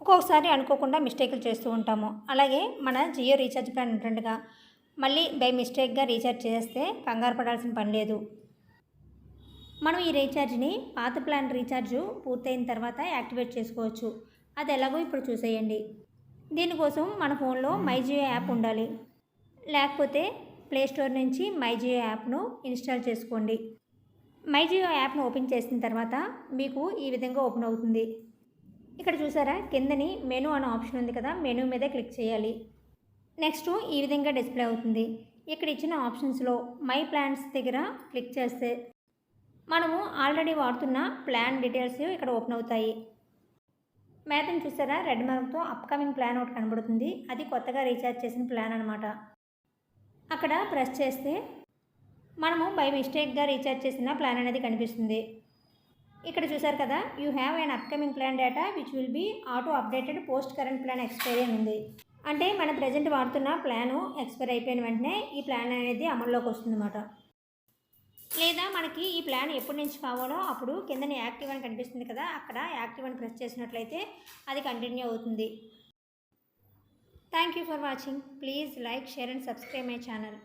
ఒక్కొక్కసారి అనుకోకుండా మిస్టేక్లు చేస్తూ ఉంటాము. అలాగే మన జియో రీఛార్జ్ ప్లాన్ ఉంటుండగా మళ్ళీ బై మిస్టేక్గా రీఛార్జ్ చేస్తే కంగారు పడాల్సిన పని లేదు. మనం ఈ రీఛార్జ్ని పాత ప్లాన్ రీఛార్జ్ పూర్తయిన తర్వాత యాక్టివేట్ చేసుకోవచ్చు. అది ఎలాగో ఇప్పుడు చూసేయండి. దీనికోసం మన ఫోన్లో మై జియో యాప్ ఉండాలి. లేకపోతే ప్లే స్టోర్ నుంచి మై జియో యాప్ను ఇన్స్టాల్ చేసుకోండి. మై జియో యాప్ను ఓపెన్ చేసిన తర్వాత మీకు ఈ విధంగా ఓపెన్ అవుతుంది. ఇక్కడ చూసారా? కిందని మెనూ అనే ఆప్షన్ ఉంది కదా మెనూ మీద క్లిక్ చేయాలి. నెక్స్ట్ ఈ విధంగా డిస్ప్లే అవుతుంది. ఇక్కడ ఇచ్చిన ఆప్షన్స్లో మై ప్లాన్స్ దగ్గర క్లిక్ చేస్తే మనము ఆల్రెడీ వాడుతున్న ప్లాన్ డీటెయిల్స్ ఇక్కడ ఓపెన్ అవుతాయి. మేతను చూసారా? రెడ్ మార్క్తో అప్కమింగ్ ప్లాన్ ఒకటి కనబడుతుంది. అది కొత్తగా రీఛార్జ్ చేసిన ప్లాన్ అనమాట అక్కడ ప్రెస్ చేస్తే మనము బై మిస్టేక్గా రీఛార్జ్ చేసిన ప్లాన్ అనేది కనిపిస్తుంది. ఇక్కడ చూసారు కదా you have an upcoming plan data which will be auto updated post current plan expiry అని ఉంది. అంటే మన ప్రజెంట్ వాడుతున్న ప్లాను ఎక్స్పైర్ అయిపోయిన వెంటనే ఈ ప్లాన్ అనేది అమల్లోకి వస్తుందన్నమాట. లేదా మనకి ఈ ప్లాన్ ఎప్పటి నుంచి కావాలో అప్పుడు కిందని యాక్టివ్ అని కనిపిస్తుంది కదా అక్కడ యాక్టివ్ అని ప్రెస్ చేసినట్లయితే అది కంటిన్యూ అవుతుంది. Thank you for watching please like share and subscribe my channel